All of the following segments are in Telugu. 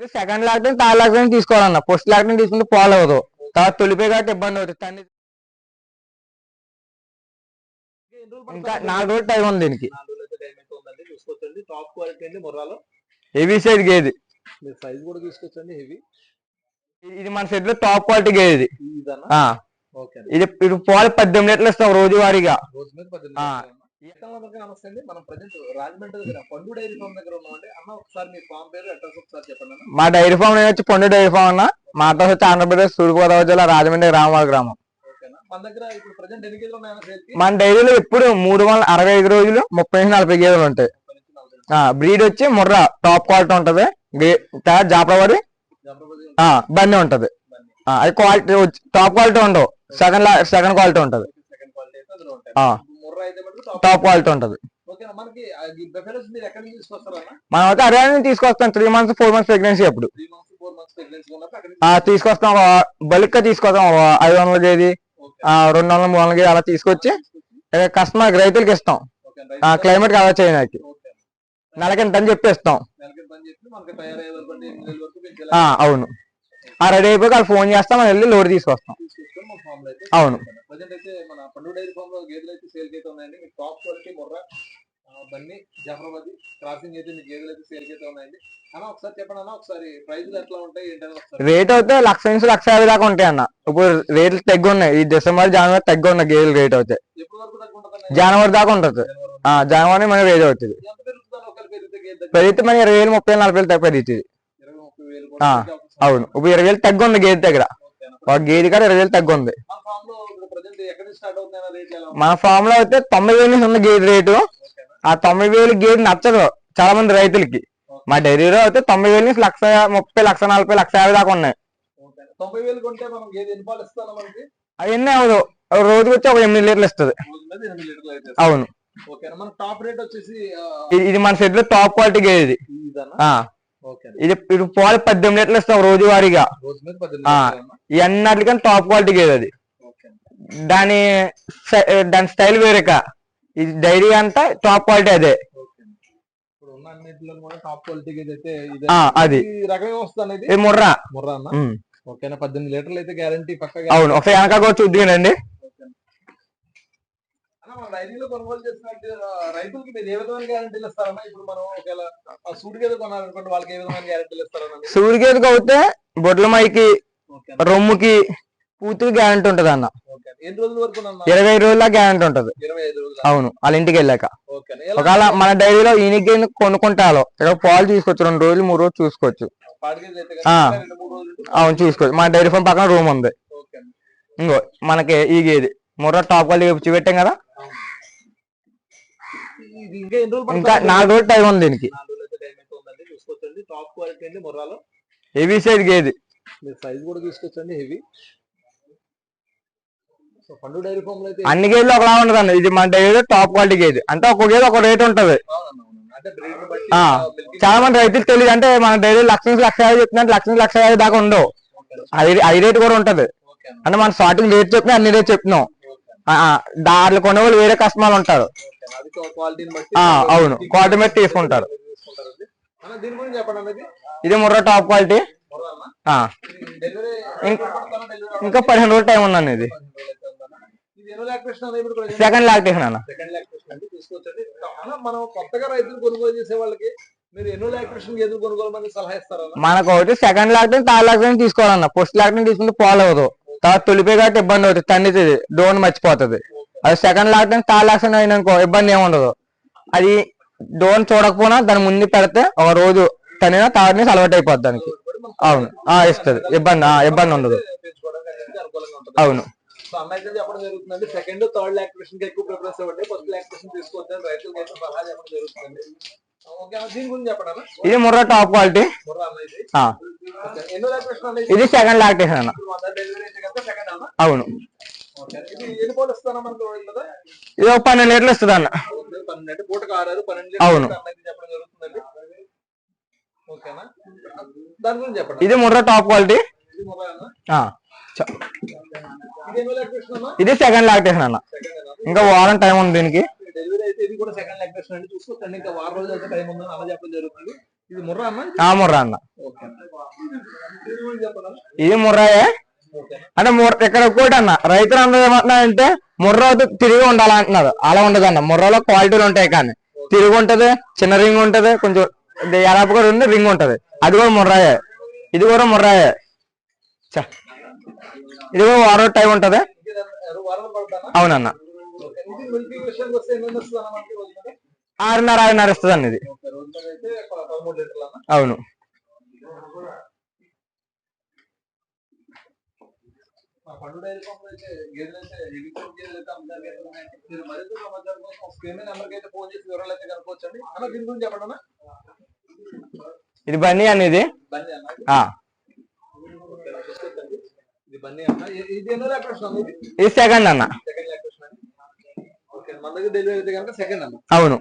అయితే సెకండ్ లాక్డౌన్ థర్డ్ లాక్డౌన్ తీసుకోవాలన్న. ఫస్ట్ లాక్డౌన్ తీసుకుంటే పాలు అవ్వదు. తర్వాత తొలిపోయి కాబట్టి ఇబ్బంది అవుతుంది. తన్ని రోజులు ఇంకా? నాలుగు రోజులు టైం ఉంది దీనికి. టాప్ క్వాలిటీ అండి ముర్రాలో. Heavy size గేది. మీరు సైజ్ కూడా తీసుకోవచ్చండి హెవీ ఇది మన సెట్లో టాప్ క్వాలిటీ గేది. ఇది పాలు పద్దెనిమిది లీటర్లు ఇస్తాం రోజువారీగా. రోజు మీద పద్దెనిమిది. ఈ అక్క అందరికీ నమస్తే అండి మనం ప్రజెంట్ రాజమండ్రి దగ్గర పండు డైరీ ఫామ్ దగ్గర ఉన్నామండి. అన్న ఒకసారి మీ ఫామ్ పేరు అడ్రస్ ఒకసారి చెప్పండి అన్న. మా డైరీ ఫామ్ నేను వచ్చి పొండు డైరీ ఫామ్ అన్న. మా అడ్రస్ వచ్చి ఆంధ్రప్రదేశ్ తూర్పుగోదావరి జిల్లా రాజమండ్రి రామవారి గ్రామం. మన దగ్గర ఇప్పుడు ప్రజెంట్ ఎన్ని కేజీలు ఉన్నాయన్న సేల్కి మన డైరీలో ఎప్పుడు మూడు వందల అరవై ఐదు రోజులు ముప్పై నుంచి నలభై గేదెలు ఉంటాయి. బ్రీడ్ వచ్చి ముర్రా టాప్ క్వాలిటీ ఉంటది. జాపరవాడి బండి ఉంటది. అది క్వాలిటీ టాప్ క్వాలిటీ ఉండవు. సెకండ్ సెకండ్ క్వాలిటీ ఉంటది. టాప్ క్వాలిటీ ఉంటది. మనం అయితే హర్యానా నుంచి తీసుకొస్తాం. Three months four months pregnancy అప్పుడు. తీసుకొస్తాం. బల్క్ తీసుకొస్తాం. ఐదు వందల. ఆ, రెండు వందల మూడు వందల గేది అలా తీసుకొచ్చి కస్టమర్ రైతులకి ఇస్తాం. క్లైమేట్ కవర్ చేయడానికి. ఓకే. నెలకి ఇంత అని చెప్పేస్తాం అవును. ఆ రెడీ అయిపోయి వాళ్ళు ఫోన్ చేస్తాం మనం వెళ్ళి లోడ్ తీసుకొస్తాం. అవును. ప్రజెంట్ అయితే మన పండు డైరీ ఫామ్లో గేదెలు అయితే సేల్ అయితే ఉన్నాయండి మీకు top quality Murrah Banni Jafarabad crossing అయితే మీ గేదెలు అయితే సేల్ అయితే ఉన్నాయండి. అన్న ఒకసారి చెప్పండి అన్న ఒకసారి ప్రైజ్లు ఎట్లా ఉంటాయి ఏంటని రేట్ అయితే లక్ష నుంచి లక్ష యాభై దాకా ఉంటాయి అన్న. ఇప్పుడు రేట్లు తగ్గి ఉన్నాయి ఈ డిసెంబర్ జనవరి తగ్గి ఉన్నాయి గేదెలు రేట్ అయితే. జనవరి దాకా ఉంటుంది జనవరి వరకు. ఆ జనవరి మన రేట్ అవుతుంది. పెరిగితే గేదె దగ్గర? పెరిగితే మన ఇరవై వేలు ముప్పై వేలు నలభై వేలు తగ్గ పెరుగుతుంది. అవును. ఇప్పుడు ఇరవై వేలు తగ్గి ఉంది గేదె దగ్గర. గేదె కాడ ఇరవై వేలు తగ్గి ఉంది మన ఫామ్లో ఇప్పుడు అయితే తొంభై వేలు నుంచి ఉంది గేదె రేటు? ఆ తొంభై వేలు గేదె నచ్చదు చాలా మంది రైతులకి. మా డైరీలో అయితే తొంభై వేలు నుంచి లక్ష ముప్పై లక్ష నలభై లక్ష యాభై దాకా ఉన్నాయి. గేదె ఎన్ని అవన్నీ అవదు రోజుకి వచ్చి ఒక ఎనిమిది లీటర్లు ఇస్తుంది. అవును. ఇది- మన సెట్లో టాప్ క్వాలిటీ గేదె ఇది. ఇది పాలు పద్దెనిమిది లీటర్లు ఇస్తాం రోజువారీగా. అన్నిటికన్నా టాప్ క్వాలిటీ గేదె అది. దాని దాని స్టైల్ వేరేక ఇది డైరీ అంతా టాప్ క్వాలిటీ అదే. అది. ఇది ముర్రా. ఓకేనా పద్దెనిమిది లీటర్లు అయితే గ్యారంటీ పక్క అవును ఒకసారి వెనక కూడా చూద్దానండి డైరీలో కొనుగోలు చేసినట్టు రైతులకి మీరు ఏ విధమైన గ్యారంటీలు ఇస్తారన్నా? ఇప్పుడు మనం ఒకవేళ ఆ సూడి గేదె కొనాలనుకుంటే వాళ్ళకి ఏ విధమైన గ్యారంటీలు ఇస్తారన్నా? మీరు? సూర్య గేదెకి అయితే బొడ్ల మైకి ఓకే రొమ్ముకి పూర్తిగా గ్యారంటీ ఉంటది అన్న. ఓకే ఎన్ని రోజుల ఇరవై గ్యారంటీ ఉంటది. ఇరవై ఐదు అవును వాళ్ళ ఇంటికి వెళ్ళాక. ఒకవేళ మన డైరీలో ఈయనకి కొనుక్కుంటాలో ఇక్కడ పాలు తీసుకోవచ్చు రెండు రోజులు మూడు రోజులు చూసుకోవచ్చు. మూడు అవును చూసుకోవచ్చు. మన డైరీ ఫామ్ పక్కన రూమ్ ఉంది. ఇంకో మనకి ఈ గేది. ముర్ర టాప్ క్వాలిటీ చూపెట్టాం కదా? ఇంకా? నాలుగు రోజులు టైం ఉంది దీనికి. Heavy size గేది. సైజ్ కూడా తీసుకోవచ్చండి హెవీ సో పండు డైరీ ఫామ్లో అయితే అన్ని గేదెలు ఒకలా ఉండదండి ఇది మన డైరీలో టాప్ క్వాలిటీ గేది. అంటే ఒక గేదె ఒక రేట్ ఉంటది. చాలా మంది రైతులు తెలియదు. అంటే మన డైరీ లక్ష నుంచి లక్ష యాభై చెప్తున్నారు లక్ష నుంచి లక్ష యాభై దాకా ఉండవు. అది అది రేట్ కూడా ఉంటది. అంటే మనం స్టార్టింగ్ రేట్ చెప్పినా అన్ని రేట్ చెప్తున్నాం దాంట్లో కొనే వాళ్ళు వేరే కస్టమర్లు ఉంటారు. అవును. Quality బట్టి తీసుకుంటారు. ఇది. ముర్ర టాప్ క్వాలిటీ ఇంకా పదిహేను రోజులు టైం ఉందండి ఇది. సెకండ్ లాక్టేషన్ అన్న. సెకండ్ లాక్టేషన్ అంటే తీసుకోవచ్చండి అన్న మనం కొత్తగా రైతులు కొనుగోలు చేసే వాళ్ళకి మీరు ఎన్నో లాక్టేషన్ ఎదురు కొనుగోలు మంది సలహా ఇస్తారన్న మనకు ఒకటి సెకండ్ లాక్డౌన్ థర్డ్ లాక్డౌన్ తీసుకోవాలన్న. ఫస్ట్ లాక్డౌన్ తీసుకుంటే పాలు అవ్వదు. తర్వాత తొలిపోయి కాబట్టి ఇబ్బంది అవుతుంది తన్నితుంది డోన్ మర్చిపోతుంది. అది సెకండ్ లాక్డౌన్ థర్డ్ లాక్డౌన్ అయిననుకో ఇబ్బంది ఏమి ఉండదు అది డోన్ చూడకపోయినా దాని ముందు పెడితే ఒక రోజు తనినా నుంచి అలవాటు అయిపోద్ది దానికి. అవును. ఆ ఇస్తుంది. ఇబ్బంది ఆ, ఇబ్బంది ఉండదు. అవును. సో అయితే చెప్పడం జరుగుతుందండి సెకండ్ థర్డ్ లాక్టేషన్కి ఎక్కువ ప్రిఫరెన్స్ ఇవ్వండి. ఫస్ట్ లాక్టేషన్ తీసుకోవద్దని రైతులకు అయితే సలహా చెప్పడం జరుగుతుందండి. ఇది ముర్ర టాప్ క్వాలిటీ ఇది. సెకండ్ లాక్టేషన్ అన్న. అవును. ఇది ఒక పన్నెండు లీటర్లు ఇస్తుంది అన్న. అవును. లీటర్లు అన్నది చెప్పడం జరుగుతుందండి. ఓకేనా దాని గురించి చెప్పండి ఇది ముర్ర టాప్ క్వాలిటీ ఇది సెకండ్ లాక్టేషన్ అన్న. ఇంకా వారం టైం ఉంది దీనికి. ముర్రా అన్న. ఇది ముర్రాయే? అంటే ఇక్కడ ఒకటి అన్న. రైతులు అందరూ ఏమంటున్నారంటే ముర్ర తిరిగి ఉండాలంటున్నారు. అలా ఉండదు అన్న. ముర్రలో క్వాలిటీలు ఉంటాయి కానీ. తిరిగి ఉంటది చిన్న రింగ్ ఉంటది కొంచెం ఎలాప కూడా ఉంది రింగ్ ఉంటది. అది కూడా ముర్రాయే. ఇది కూడా ముర్రాయే. చ. ఇది వారం టైం ఉంటది. అవునన్న? ఆరున్నర ఆరున్నర ఇస్తుంది అన్న ఇది. అవును. ఇది బన్నీ అన్న ఇది బన్నీ అన్న ఆ. ఓకే, నాకు వస్తుందండి. ఇది బన్నీ అన్న. ఇ- ఇది ఎన్నో లెక్కేషన్ అన్న ఇది? ఇది సెకండ్ అన్న. సెకండ్ లెక్కేషన్ అండి ఓకే మన దగ్గర డెలివరీ అయితే కనుక సెకండ్ అన్న. అవును.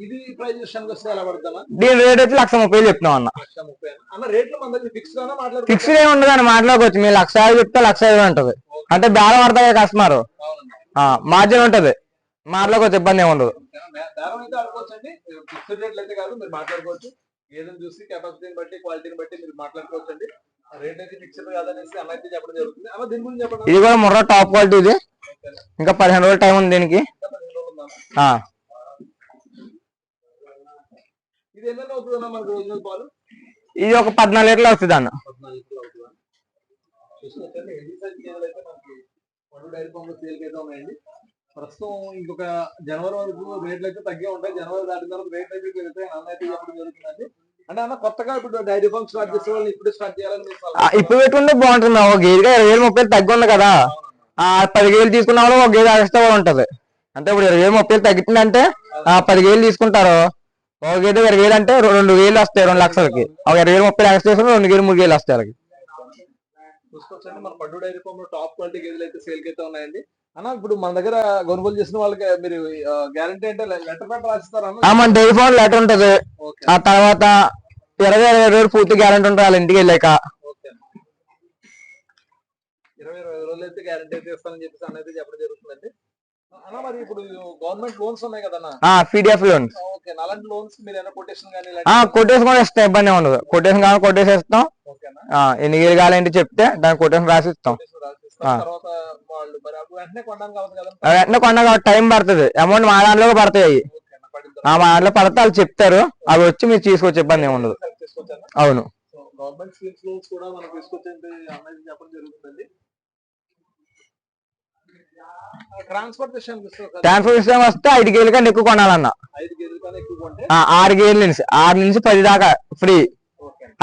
ఇది ప్రైస్ విషయానికి వస్తే ఎలా పడుతుందా దీని రేట్ వచ్చి లక్ష ముప్పై చెప్తున్నాం అన్న. లక్ష ముప్పై అన్న. అన్న రేట్లు మన దగ్గర ఫిక్స్ గానా మాట్లాడుకో ఫిక్స్ ఏమి ఉండదు అని మాట్లాడుకోవచ్చు. మీరు లక్ష యాభై చెప్తే లక్ష యాభై ఉంటది. అంటే బేరం పడతాయి కస్టమర్ మార్జిన్ ఉంటది. మాట్లాడుకోవచ్చు ఇబ్బంది ఏమి ఉండదు. అయితే ఫిక్స్డ్ రేట్లు అయితే కాదు మీరు మాట్లాడుకోవచ్చు. ఏదైనా చూసి కెపాసిటీని బట్టి క్వాలిటీని బట్టి మీరు మాట్లాడుకోవచ్చు అన్న అన్న ఇది కూడా ముర్రా టాప్ క్వాలిటీ ఇది. ఇంకా పదిహేను రోజులు టైం ఉంది దీనికి. అన్న? ఇది ఒక పద్నాలుగు లీటర్లు అన్న. అవుతుందా? ఉన్నాయండి ప్రస్తుతం ఇంకొక జనవరి వరకు రేట్లు అయితే తగ్గే ఉంటాయి. జనవరి దాటిన తర్వాత రేట్లు అయితే పెరుగుతాయి అన్న అయితే చెప్పడం జరుగుతుందండి. అంటే అన్న కొత్తగా ఇప్పుడు డైరీ ఫామ్ స్టార్ట్ చేసే వాళ్ళు ఇప్పుడు స్టార్ట్ చేయాలని మీరు ఆ, సలహా ఇప్పుడు పెట్టుకుంటే బాగుంటుంది? ఒక గేదెగా ఇరవై వేలు ముప్పై వేలు తగ్గి ఉంది కదా ఆ పది వేలు తీసుకున్న వాళ్ళు ఒక గేదె కూడా ఉంటది. అంటే ఇప్పుడు ఇరవై వేలు ముప్పై వేలు తగ్గిందంటే ఆ పది వేలు తీసుకుంటారు. ఒక గేదె ఇరవై వేలు అంటే రెండు వేలు వస్తాయి రెండు లక్షలకి. ఒక ఇరవై వేలు ముప్పై వేలు తీసుకుని రెండు వేలు మూడు వేలు వస్తాయి వాళ్ళకి. చూసుకోవచ్చండి మన పడ్డు డైరీ ఫామ్లో టాప్ క్వాలిటీ గేదెలు అయితే సేల్ అయితే ఉన్నాయండి. అన్న ఇప్పుడు మన దగ్గర కొనుగోలు చేసిన వాళ్ళకి మీరు గ్యారంటీ అంటే లెటర్ ప్యాడ్ రాసిస్తారా ఆ మన డైరీ ఫోన్ లెటర్ ఉంటది. ఆ తర్వాత ఇరవై ఇరవై రోజులు పూర్తి గ్యారెంటీ ఉంటుంది వాళ్ళ ఇంటికి వెళ్ళాక. ఓకే. ఇరవై ఇరవై రోజులు అయితే గ్యారంటీ అయితే ఇస్తానని చెప్పేసి అయితే చెప్పడం జరుగుతుందండి. అన్న మరి ఇప్పుడు గవర్నమెంట్ లోన్స్ ఉన్నాయి కదన్న? ఆ పీడిఎఫ్ లోన్ ఓకే అలాంటి లోన్స్ మీరు ఏమైనా కొటేషన్ కానీ ఆ కొటేషన్ కూడా ఇస్తాం ఇబ్బంది ఉండదు. కొటేషన్ కావాలి కొటేషన్ ఇస్తాం. ఆ, ఎన్ని వేలు కావాలంటే చెప్తే దాని కొటేషన్ రాసి ఇస్తాం. వెంటనే కొన్నా టైం పడుతుంది. అమౌంట్ మా దాంట్లో పడతాయి ఆ మా దాంట్లో పడితే వాళ్ళు చెప్తారు. అవి వచ్చి మీరు తీసుకోవచ్చు ఇబ్బంది ఏమి ఉండదు. అవును. గవర్నమెంట్ స్కీమ్స్ లోన్స్ కూడా మనం తీసుకొచ్చేది అన్నది చెప్పడం జరుగుతుంది ట్రాన్స్పోర్ట్ విషయానికి వస్తే ఐదు గేలు కంటే ఎక్కువ కొనాలన్న. కన్నా ఆరు గేలు నుంచి ఆరు నుంచి పది దాకా ఫ్రీ.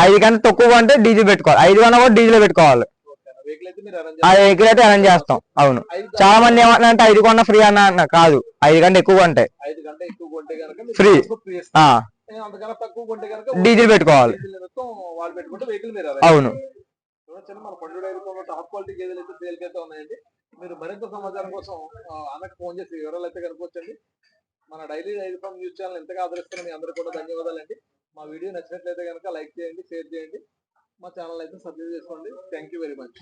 ఐదు కంటే తక్కువ కొంటే డీజిల్ పెట్టుకోవాలి. ఐదు కన్నా కూడా డీజిల్ పెట్టుకోవాలి. ఓకే వెహికల్ అయితే మీరు అరేంజ్ ఆ వెహికల్ అయితే అరేంజ్ చేస్తాం. అవును. చాలా మంది ఏమంటారంటే ఐదు కొన్న ఫ్రీ అన్న అన్న కాదు. ఐదు కంటే. ఎక్కువ కొంటే. ఫ్రీ. డీజిల్ పెట్టుకోవాలి. అవును. మీరు మరింత సమాచారం కోసం ఆ, అన్నకు ఫోన్ చేసి వివరాలు అయితే కనుక్కోవచ్చండి. మన daily dairy farm news channel ఎంతగా ఆదరిస్తున్న మీ అందరికీ కూడా ధన్యవాదాలండి. మా వీడియో నచ్చినట్లయితే కనుక లైక్ చేయండి షేర్ చేయండి. మా ఛానల్ అయితే సబ్స్క్రైబ్ చేసుకోండి. Thank you very much